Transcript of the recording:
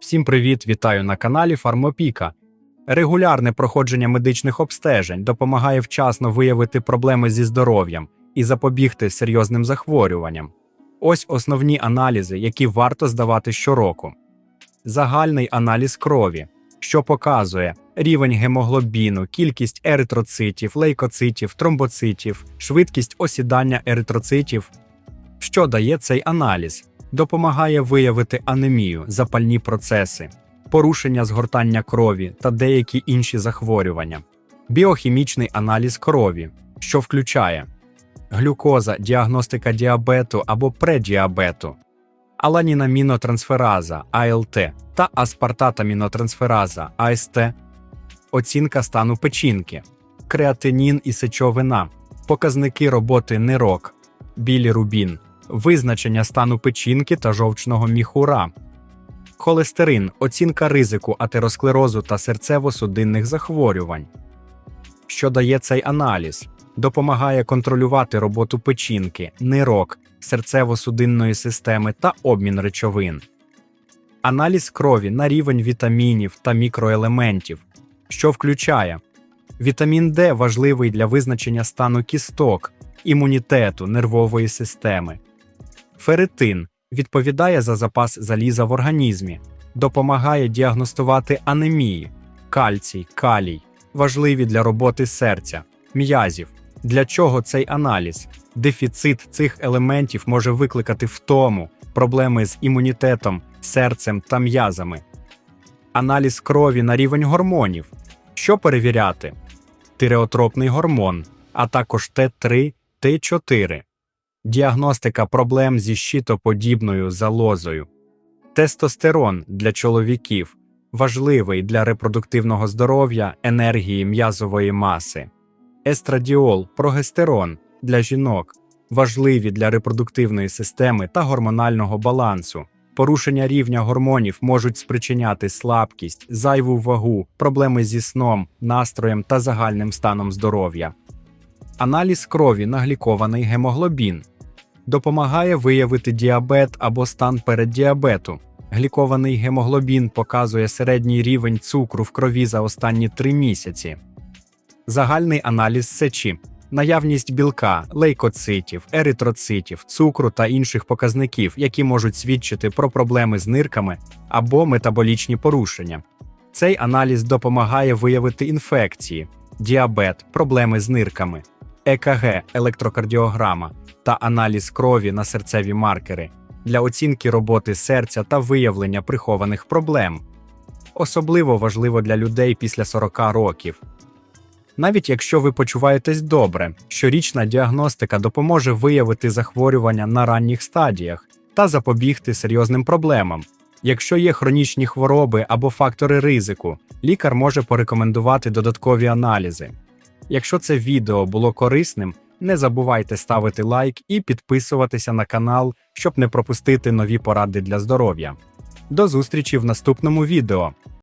Всім привіт, вітаю на каналі Фармопіка. Регулярне проходження медичних обстежень допомагає вчасно виявити проблеми зі здоров'ям і запобігти серйозним захворюванням. Ось основні аналізи, які варто здавати щороку. Загальний аналіз крові, що показує рівень гемоглобіну, кількість еритроцитів, лейкоцитів, тромбоцитів, швидкість осідання еритроцитів. Що дає цей аналіз? Допомагає виявити анемію, запальні процеси, порушення згортання крові та деякі інші захворювання. Біохімічний аналіз крові, що включає глюкоза, діагностика діабету або предіабету, аланінамінотрансфераза АЛТ та аспартатамінотрансфераза АСТ, оцінка стану печінки, креатинін і сечовина, показники роботи нирок, білірубін, визначення стану печінки та жовчного міхура, холестерин, оцінка ризику атеросклерозу та серцево-судинних захворювань. Що дає цей аналіз? Допомагає контролювати роботу печінки, нирок, серцево-судинної системи та обмін речовин. Аналіз крові на рівень вітамінів та мікроелементів, що включає вітамін Д важливий для визначення стану кісток, імунітету, нервової системи. Ферритин відповідає за запас заліза в організмі, допомагає діагностувати анемії, кальцій, калій, важливі для роботи серця, м'язів. Для чого цей аналіз? Дефіцит цих елементів може викликати втому, проблеми з імунітетом, серцем та м'язами. Аналіз крові на рівень гормонів. Що перевіряти? Тиреотропний гормон, а також Т3, Т4. Діагностика проблем зі щитоподібною залозою. Тестостерон для чоловіків важливий для репродуктивного здоров'я, енергії м'язової маси. Естрадіол, прогестерон для жінок важливі для репродуктивної системи та гормонального балансу. Порушення рівня гормонів можуть спричиняти слабкість, зайву вагу, проблеми зі сном, настроєм та загальним станом здоров'я. Аналіз крові на глікований гемоглобін допомагає виявити діабет або стан переддіабету. Глікований гемоглобін показує середній рівень цукру в крові за останні 3 місяці. Загальний аналіз сечі, наявність білка, лейкоцитів, еритроцитів, цукру та інших показників, які можуть свідчити про проблеми з нирками або метаболічні порушення. Цей аналіз допомагає виявити інфекції, діабет, проблеми з нирками, ЕКГ, електрокардіограма та аналіз крові на серцеві маркери для оцінки роботи серця та виявлення прихованих проблем. Особливо важливо для людей після 40 років. Навіть якщо ви почуваєтесь добре, щорічна діагностика допоможе виявити захворювання на ранніх стадіях та запобігти серйозним проблемам. Якщо є хронічні хвороби або фактори ризику, лікар може порекомендувати додаткові аналізи. Якщо це відео було корисним, не забувайте ставити лайк і підписуватися на канал, щоб не пропустити нові поради для здоров'я. До зустрічі в наступному відео.